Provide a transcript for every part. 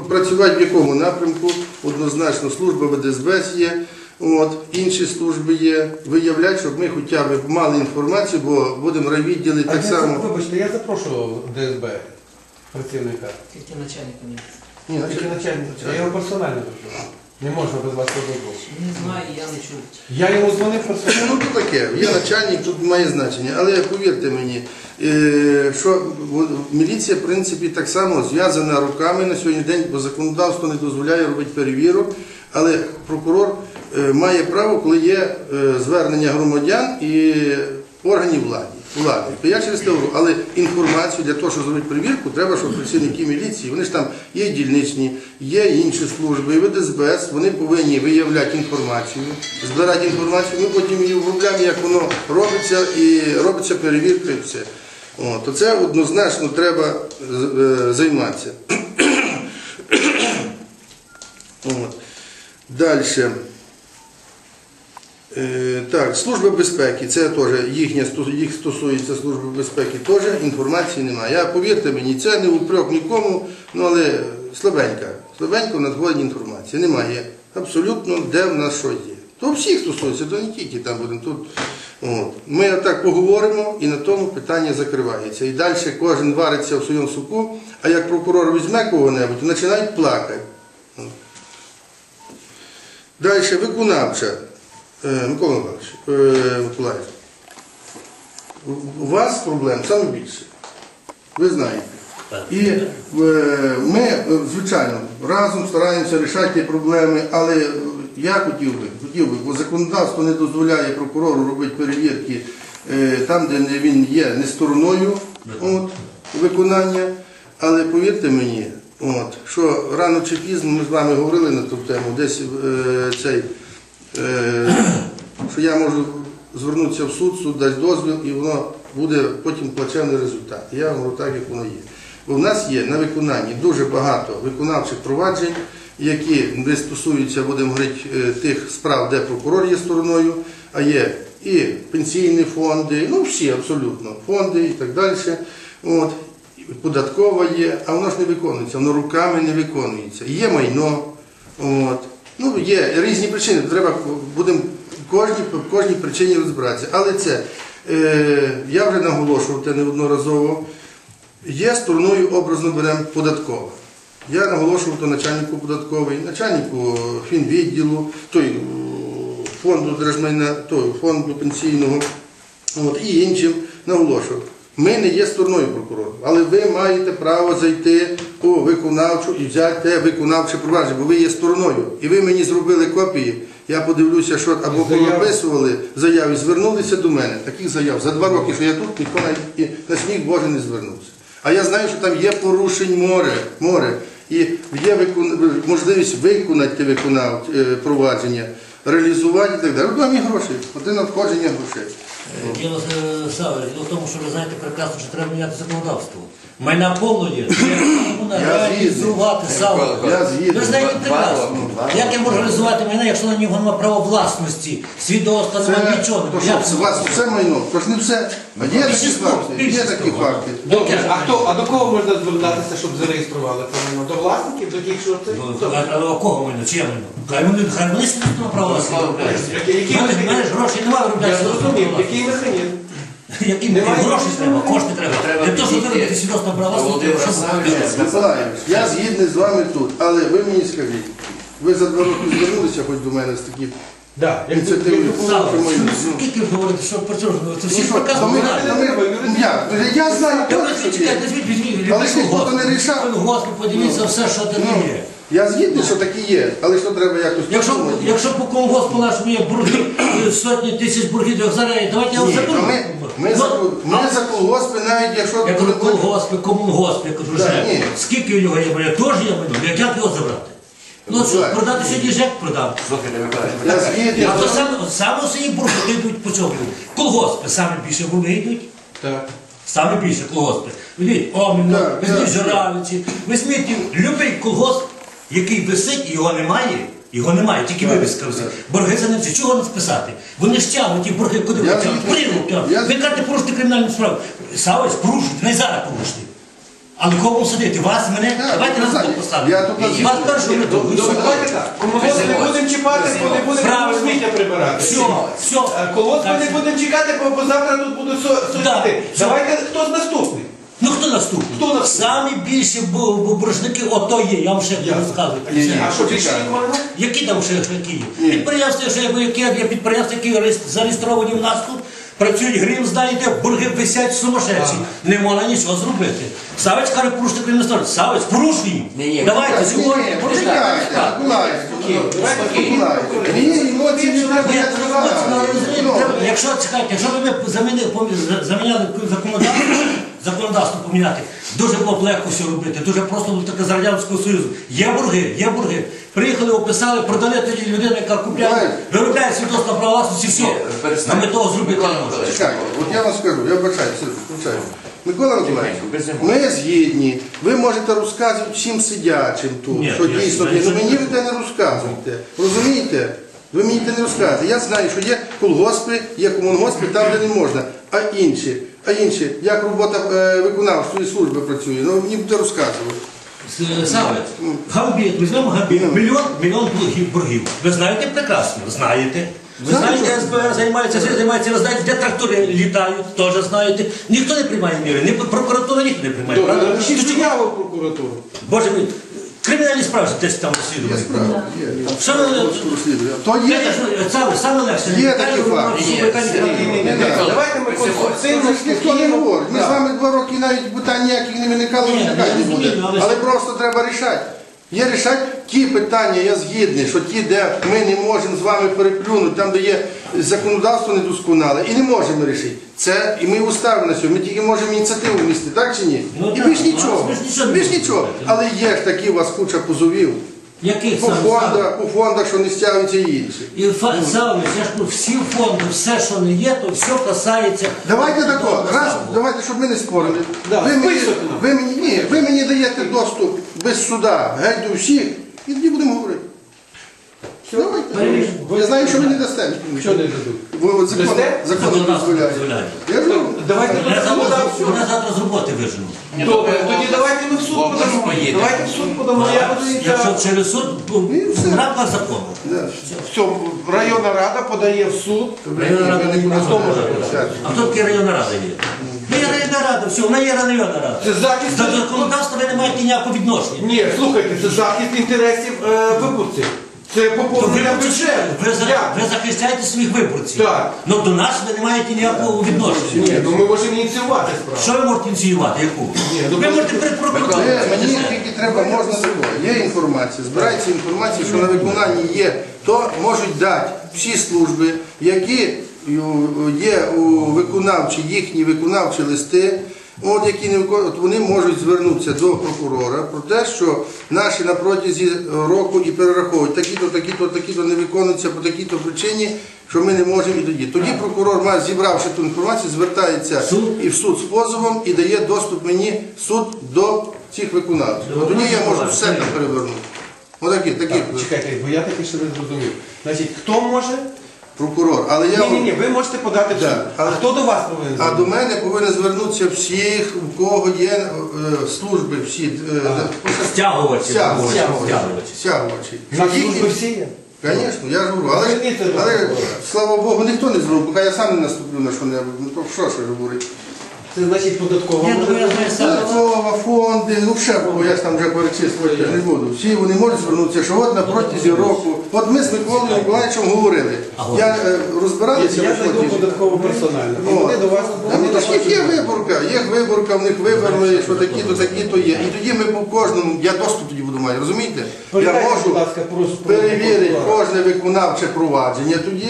працювати в якому напрямку, однозначно служба ВДСБС є, от, інші служби є, виявляти, щоб ми хоча б мали інформацію, бо будемо райвідділи А так я, само. Вибачте, я запрошував ДСБ працівника. Тільки начальник мені. Ні, Тільки значить, начальник. Я його персонально запрошував. Не можна без вас розмовляти. Не знаю, я не чув. Я йому дзвонив персонально. Ну, то таке, є начальник, тут має значення. Але повірте мені, е, що міліція, в принципі, так само зв'язана руками на сьогодні день, бо законодавство не дозволяє робити перевірок. Але прокурор е, має право, коли є е, звернення громадян і органів влади. Влади. Я через те говорю, але інформацію для того, щоб зробити перевірку, треба, щоб працівники міліції, вони ж там є дільничні, є інші служби, і ВДСБС, вони повинні виявляти інформацію, збирати інформацію, ми потім її обробляємо, як воно робиться, і робиться перевірка і все. О, то це однозначно треба е, займатися. Далі. Е, Так, служба безпеки, це теж їхня, їх стосується служби безпеки, теж інформації немає. Я повірте мені, це не упрек нікому, ну але слабенька, слабенько надходить інформація. Немає абсолютно, де в нас що є. То всіх стосується, то не тільки там будемо тут. От. Ми так поговоримо і на тому питання закривається. І далі кожен вариться в своєму суку, а як прокурор візьме кого-небудь, починають плакати. Далі виконавча. Е, Микола Миколаївич, е, Миколаївич, у- вас проблем саме більше. Ви знаєте. І е, ми, звичайно, разом стараємося рішати ті проблеми, але я хотів би, хотів би, бо законодавство не дозволяє прокурору робити перевірки там, де він є не стороною от, виконання. Але повірте мені, от, що рано чи пізно ми з вами говорили на ту тему, десь е, цей, що я можу звернутися в суд, суд дасть дозвіл і воно буде потім плачевний результат. Я говорю так, як воно є. Бо в нас є на виконанні дуже багато виконавчих проваджень, які не стосуються, будемо говорити, е, тих справ, де прокурор є стороною, а є і пенсійні фонди, ну всі абсолютно фонди і так далі. От. Податкова є, а воно ж не виконується, воно руками не виконується. Є майно, от. Ну, є різні причини, треба будемо кожній, кожній причині розбиратися. Але це, е, я вже наголошував те неодноразово, є стороною образно беремо податкова. Я наголошував то начальнику податкової, начальнику фінвідділу, той е, фонду держмайна, той фонду пенсійного, от, і іншим наголошував. Ми не є стороною прокурору, але ви маєте право зайти у виконавчу і взяти те виконавче провадження, бо ви є стороною. І ви мені зробили копії. Я подивлюся, що або Заяви. повиписували заяви, звернулися до мене. Таких заяв за два роки, що я тут, ніхто і на сміх Боже не звернувся. А я знаю, що там є порушень море, море і є викон... можливість виконати виконав... е, провадження, реалізувати і так далі. От вам і гроші, оте надходження грошей. Діло е, діло в тому, що ви знаєте прекрасно, що треба міняти законодавство. Майна повно є. Треба реалізувати. Я згідний. Ви знаєте прекрасно. Як я можу реалізувати майна, якщо на нього немає права власності, свідоцтва, немає Це, нічого. то що, все майно, то ж не все. А є такі факти, є такі факти. Добре, а хто, а до кого можна звертатися, щоб зареєстрували це майно? До власників, до тих, що це? Ну, А у кого майно? Чиє майно? Хай вони, хай вони на право власності. Які- грошей немає Я зрозумів, який механізм? Які Немає гроші треба, кошти треба. Треба Для того, щоб підійти. виробити свідоцтво на право Володимир треба, Савич. щоб Миколаївич, я згідний з вами тут, але ви мені скажіть, ви за два роки звернулися хоч до мене з таким Да. як- ініціативою? як- Саме, Що ну, скільки ви говорите, що про? Це всі Ну, прекрасно то ми- знають. то ми- Я, я знаю, Я чекайте, візьміть, візьміть, Але ж ніхто то не рішав. Господи, подивіться все, що там Ну, є. Я згідний, що такі є, але що треба якось Якщо, подумати. якщо по колгоспу нашому є борги, е, сотні тисяч боргів, то зараз давайте я Ні, заберу. то ми, ми, Ну, за, ми за колгоспи навіть якщо... Я кажу, колгоспи, комунгоспи, я кажу, Да, ЖЕК. ні. Скільки в нього є, я теж є майно, як як його забрати? Ну що, Так. продати сьогодні ЖЕК продав. Слухайте, Миколаївич, Я згідний. А то саме, саме все і борги йдуть по цьому. Колгоспи, саме більше борги йдуть. Так. Саме більше колгоспи. Візьміть Оміно, Так, візьміть так. Журавиці, візьміть любий колгосп, який висить, і його немає. Його немає, тільки вивіска висить. Борги за ним. Чого не списати? Вони ж тягнуть ті борги, куди Я ви тягнуть? згідний. Тягнуть. Ви кажете, порушити кримінальну справу. Савич, порушуйте, не зараз порушуйте. Але кого сидити? Вас, мене? Давайте нас поставимо. тут на- Вас першого не тут. Колгосп не будемо чіпати, бо не будемо сміття прибирати. Все, все. Колгосп ми не будемо чекати, бо завтра тут будуть со- Давайте хто наступний? Ну хто наступний? Хто наступний? Самі більші бу- боржники, ото є, я вам ще Я. розказую. Ні, ні. А що більше немає? Які там ще які є? Ні. Підприємства, що є, які є підприємства, які реєс- зареєстровані в нас тут, працюють грім, знаєте, борги висять сумасшедші. Не можна нічого зробити. Савець каже, порушити кримінальну сторону. Савець, порушуй. Давайте сьогодні. Ні, почекайте, Миколаївич. Миколаївич. Ні, емоції не треба Ні, ну, треба- Якщо чекайте, якщо б ми замінили, помі- заміняли законодавство, законодавство поміняти, дуже було б легко все робити. Дуже просто було таке з Радянського Союзу. Є борги, є борги. Приїхали, описали, продали тоді людина, яка купляє, виробляє свідоцтво про власність і все. А ми того зробити не можемо. Чекайте, от я вам скажу, я включаю. Микола Миколаївич, ми згідні, ви можете розказувати всім сидячим тут, Ні, що я- дійсно, ну мені ви те не розказуєте. Розумієте? Ви мені те не розказуєте. Я знаю, що є колгоспи, є комунгоспи там, де не можна. А інші, а інші, як робота е, виконавчої служби працює, ну мені буде розказувати. Савець, Гамбіт, візьмемо Гамбіт. Мільйон, мільйон боргів, боргів. Ви знаєте прекрасно, знаєте. Ви знаєте, СБР займається, все займається, ви знаєте, де трактори літають, теж знаєте. Ніхто не приймає міри, ні прокуратура ніхто не приймає. Добре, правда? напишіть заяву в прокуратуру. Боже мій, кримінальні справи десь там Є розслідують. справа, є. є. Що ви- Розслідує. То Це є. Саме, саме легше. Є такі факти. Давайте ми конструктивно, ж ніхто не говорить. Ми з вами два роки навіть питань ніяких не виникало, Ні, виникати ну, не буде. але- Але просто треба рішати. Є рішати ті питання, я згідний, що ті, де ми не можемо з вами переплюнути, там, де є законодавство недосконале, і не можемо рішити. Це і ми уставимо на сьогодні. Ми тільки можемо ініціативу внести, так чи ні? Ну, і так, більш ну, нічого. більш нічого не Більш нічого. Але є ж такі у вас куча позовів. Яких По саме? фондах, у фондах, що не стягуються і інші. І фа- саме, я ж кажу, всі фонди, все, що не є, то все касається. Давайте тако, раз, давайте, щоб ми не спорили. Да, ви, мені, список ви, мені, ні, ви мені даєте доступ без суда, геть до всіх, і тоді будемо говорити. Давайте. Я знаю, що ви не дасте. Що не дадуть? Ви от закон, Дасте? закон Законодавство дозволяє. дозволяє. Я ж говорю, Давайте Мене завтра, законодавцю. мене завтра з роботи вижену. Добре, тоді давайте ми в суд подамо. Давайте в суд подамо. Я буду Якщо через суд, І все. закону. да. Все, районна рада подає в суд. Районна рада не не просто може. А хто таки районна рада є? Ну, є районна рада, все, вона є районна рада. Це захист. До законодавства ви не маєте ніякого відношення. Ні, слухайте, це захист інтересів е, виборців. Це То ви, поповнення ви, бюджету. за- Як? ви захищаєте своїх виборців. Так. Ну до нас ви не маєте ніякого відношення. Ні, ну ми можемо ініціювати справу. Що ви можете ініціювати? Яку? ну, ви можете. Е, Мені тільки треба, можна такого. Є інформація, збирається інформація, що на виконанні є, то можуть дати всі служби, які є у виконавчі, їхні виконавчі листи, от які не виконують, от вони можуть звернутися до прокурора про те, що наші на протязі року і перераховують такі-то, такі-то, такі-то не виконуються по такій-то причині, що ми не можемо і тоді. Тоді прокурор має, зібравши ту інформацію, звертається і в суд з позовом і дає доступ мені суд до цих виконавців. От тоді я можу все там перевернути. Отакі, такі Чекайте, бо я таки ще не зрозумів. Значить, хто може? Прокурор. Але я Ні, ні, ні, ви можете подати в Да, суд. А але- хто до вас повинен? а до мене повинні звернутися всіх, у кого є е, служби, всі е, Стягувачі. Стягувачі. Стягувачі. стягувачі. На служби всі є? Звісно, я ж говорю, але, Зверніться до але прокурора. слава Богу, ніхто не зробив, поки я сам не наступлю на що-небудь. Ну то що ж говорити? Це значить податкова. Ні, ну, я знаю. Податкова, фонди, ну ще, бо я ж там вже перечислювати не буду. Всі вони можуть звернутися, що от на протязі року, от ми з Миколою Миколаївичем говорили. Я е, розбирався Я зайду ході. податково персонально. І вони до вас Та вони ну, до то ж вас- є виборка, є виборка, в них вибрали, що такі-то, такі-то є. І тоді ми по кожному, я доступ тоді буду мати, розумієте? Я Передайте, будь можу ласка, просто перевірити кожне виконавче провадження тоді.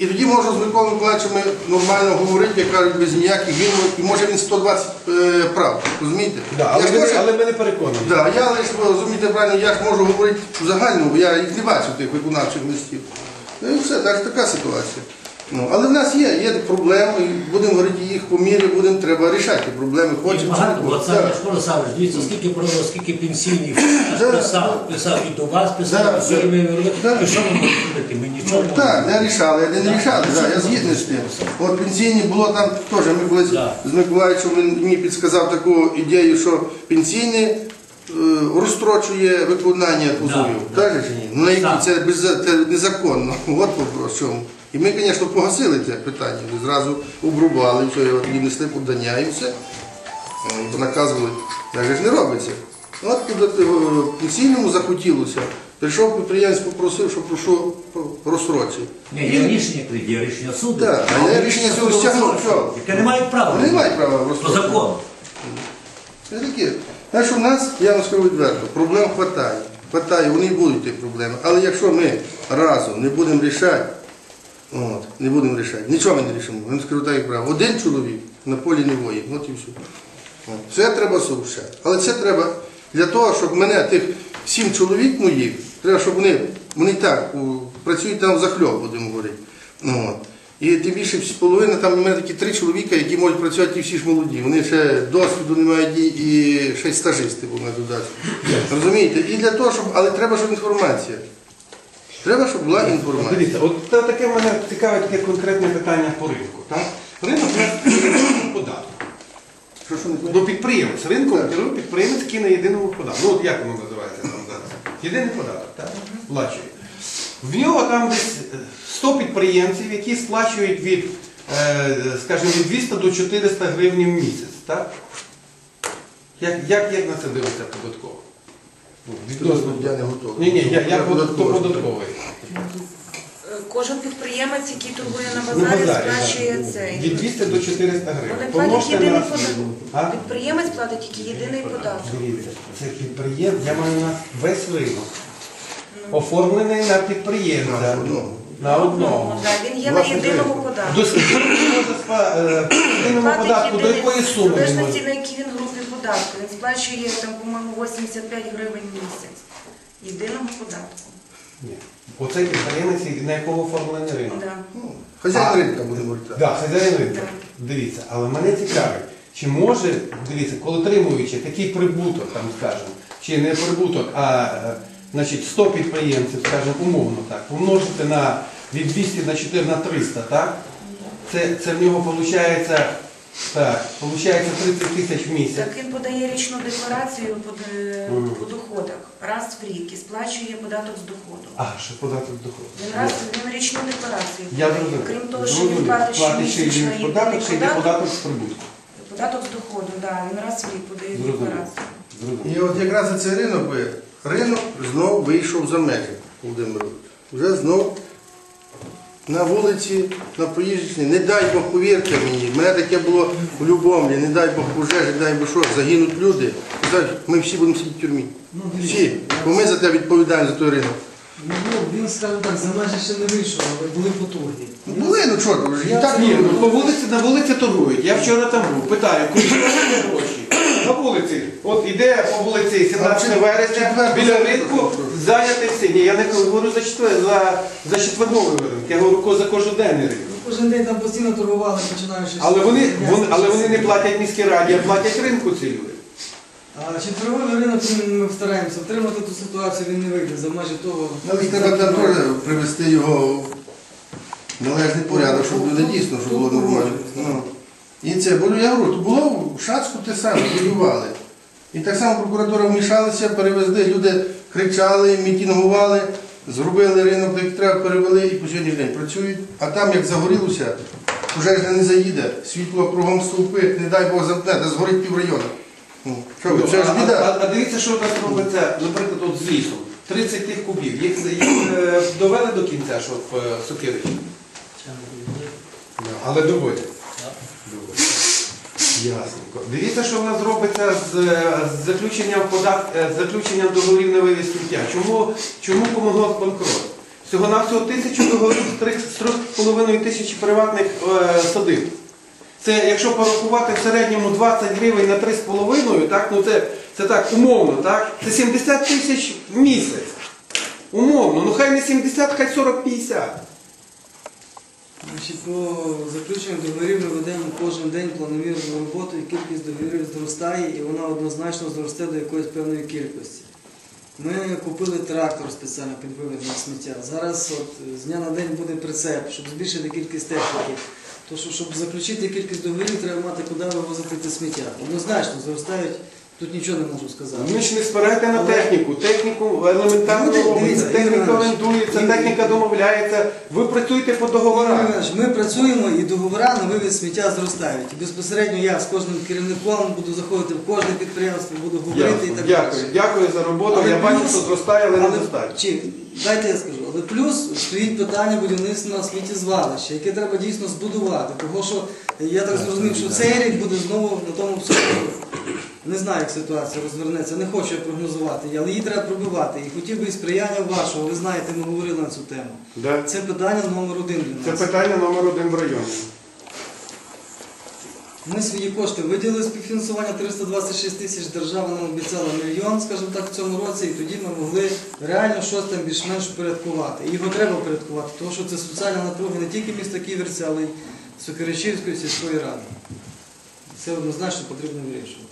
І тоді можу з Миколою Миколаївичем нормально говорити, як кажуть, без ніяких гімнів, і може він 120 е, прав, розумієте? Да, Я але, ж ви, теж- але ми не переконані. Да, я лише розумієте правильно, я ж можу говорити в загальному, бо я їх не бачу тих виконавчих листів. Ну і все, так, така ситуація. Ну, але в нас є, є проблеми, і будемо говорити їх по мірі, будемо треба рішати проблеми. Хочемо. багато, чи не от хочемо. саме Так. школа Савич, дивіться, скільки провело, скільки пенсійних Да. писав, писав і до вас писав, Да. і все ми робили. Да. І що можемо зробити? Ми нічого не Так, не рішали, не рішали, да, я згідний з тим. От пенсійні було там теж, ми колись Да. з Миколаївичем він мені підсказав таку ідею, що пенсійні розстрочує виконання узурів. Так же чи ні? Ну, на які це, без, це незаконно. От в чому. І ми, звісно, погасили це питання. Ми зразу обрубали, все, його тоді несли подання і все. Е, і Наказували, так же ж не робиться. От коли е, пенсійному захотілося, прийшов підприємець, попросив, що прошу розстрочити. Ні, є рішення, є рішення суду. Так, а я рішення суду стягнув, що? Яке не мають права. Вони не мають права По закону. Це таке. Знаєш, у нас, я вам скажу відверто, проблем хватає. Хватає, вони будуть ті проблеми. Але якщо ми разом не будемо рішати, от, не будемо рішати, нічого ми не рішимо. Я скажу так, як право. Один чоловік на полі не воїн, от і все. От. Це треба сушати. Але це треба для того, щоб мене, тих сім чоловік моїх, треба, щоб вони, вони так працюють там захльоб, будемо говорити. От. І тим більше половина, там у мене такі три чоловіка, які можуть працювати і всі ж молоді. Вони ще досвіду не мають і, ще й стажисти на додатку. Розумієте? І для того, щоб, але треба, щоб інформація. Треба, щоб була інформація. Дивіться, от таке в мене цікаве таке конкретне питання по ринку. Так? Ринок єдиного податку. Що, що не Ну, підприємець, ринком Так. керує підприємець, на єдиному податку. Ну, от як воно називається там зараз? Єдиний податок, так? Сплачує. В нього там десь е, 100 підприємців, які сплачують від, е, скажімо, від 200 до 400 гривень в місяць, так? Як, як, як на це дивиться податково? Ну, Відносно. Я не готовий. Ні, ні, я, я податковий. Е, Кожен підприємець, який торгує на базарі, базарі, сплачує так. цей. Від 200 до 400 гривень. Вони платять єдиний на- податок. А? Підприємець платить тільки єдиний податок. Дивіться, це підприємство, я маю на весь ринок. Оформлений на підприємця. На одного. На одного. Ну, Він є на єдиному податку. До е, єдиному податку, до якої В суми він залежності на якій він групі податку. Він сплачує там, по-моєму, 85 гривень в місяць. Єдиного податку. Ні. Оцей підприємець, на якого оформлений ринок. Да. Ну, Хазяїн ринка будемо говорити. так. Так, хазяїн ринку. Дивіться, але мене цікавить, чи може, дивіться, коли отримуючи такий прибуток, там, скажімо, чи не прибуток, а е, значить, 100 підприємців, скажімо, умовно так, помножити на від 200 на 4 на 300, так? Це, це в нього виходить, так, виходить 30 тисяч в місяць. Так він подає річну декларацію по, е, Мгм. по доходах раз в рік і сплачує податок з доходу. А, що податок з доходу. Він раз він річну декларацію Я подає. зрозумів. Крім того, що Зрозумів. він платить Платить ще щомісячно податок, ще йде податок з прибутку. Податок з доходу, да, він раз в рік подає Зрозумів. декларацію. Зрозумів. І от якраз за цей ринок, ви- ринок знов вийшов за межі, Володимирович. Вже знов на вулиці, на проїжджій, не дай Бог, повірте мені, в мене таке було в Любомлі, не дай Бог пожежі, дай Бог що, загинуть люди. Ми всі будемо сидіти в тюрмі. Всі. Бо ми за те відповідаємо за той ринок. Ну, він, скажімо так, за межі ще не вийшов, але були потужні. Ну були, ну вже і так Ні, ну по вулиці на вулиці торгують. Я вчора там був, питаю, куди вони гроші? На вулиці. От іде по вулиці 17 вересня, біля ринку, зайнятий всі. Ні, я не говорю за четвер, за, за четверговий ринок. Я говорю за кожноденний ринок. Кожен день там постійно торгували, починаючи. з- Але вони, вони, але вони не платять міській раді, а платять ринку ці люди. А четверговий ринок ми стараємося втримати ту ситуацію, він не вийде за межі того. Але треба там теж привести його в належний порядок, щоб люди дійсно, щоб було нормально. Ну. І це, бо я говорю, то було в Шацьку те саме, воювали. І так само прокуратура вмішалася, перевезли, люди кричали, мітингували, зробили ринок, як треба, перевели і по сьогодні день працюють. А там, як загорілося, пожежна не заїде, світло кругом стовпи, не дай Бог замкне, де згорить піврайону. Ну, що ви, це ж а, біда. а, а дивіться, що у нас робиться, наприклад, от з лісом. 30 тих кубів. Їх, їх е, довели до кінця, що в е, Але доводять. Доводять. Ясненько. Дивіться, що в нас робиться з, е, з заключенням подат... е, з заключенням договорів на вивіз сміття. Чому, чому комунгос банкрот? Всього на всього тисячу договорів з трьох- з трьох з половиною тисячі приватних е, садиб. Це якщо порахувати в середньому 20 гривень на 3,5, так, ну це, це так умовно, так? Це 70 тисяч в місяць. Умовно, ну хай не 70, хай 40-50. Значить, по заключенню договорів ми ведемо кожен день планомірну роботу, і кількість договорів зростає, і вона однозначно зросте до якоїсь певної кількості. Ми купили трактор спеціально під вивезення сміття. Зараз от, з дня на день буде прицеп, щоб збільшити кількість техніки. То що, щоб заключити кількість договорів, треба мати куди вивозити те сміття. Однозначно зростають, тут нічого не можу сказати. Ви ж не спирайте на Але- техніку. Техніку елементарно Люди, робиться. дивіться, Техніка Ігор Іванович, орендується, Ігор- техніка домовляється. Ви працюєте по договорах. Іванович, Ми працюємо і договори на вивіз сміття зростають. І безпосередньо я з кожним керівником буду заходити в кожне підприємство, буду говорити і так Дякую. далі. Дякую за роботу. Але Я бачу, плюс- що зростає, але Але, недостатньо. чи, дайте я скажу, але плюс стоїть питання будівництва сміттєзвалища, яке треба дійсно збудувати. Того що я так зрозумів, що цей рік буде знову на тому всьому. Не знаю, як ситуація розвернеться, не хочу я прогнозувати, але її треба пробивати. І хотів би і сприяння вашого, ви знаєте, ми говорили на цю тему. Да. Це питання номер один для нас. Це питання номер один в районі. Ми свої кошти виділили співфінансування 326 тисяч, держава нам обіцяла мільйон, скажімо так, в цьому році, і тоді ми могли реально щось там більш-менш впорядкувати. І його треба впорядкувати, тому що це соціальна напруга не тільки міста Ківерця, але й Сокиричівської сільської ради. Це однозначно потрібно вирішувати.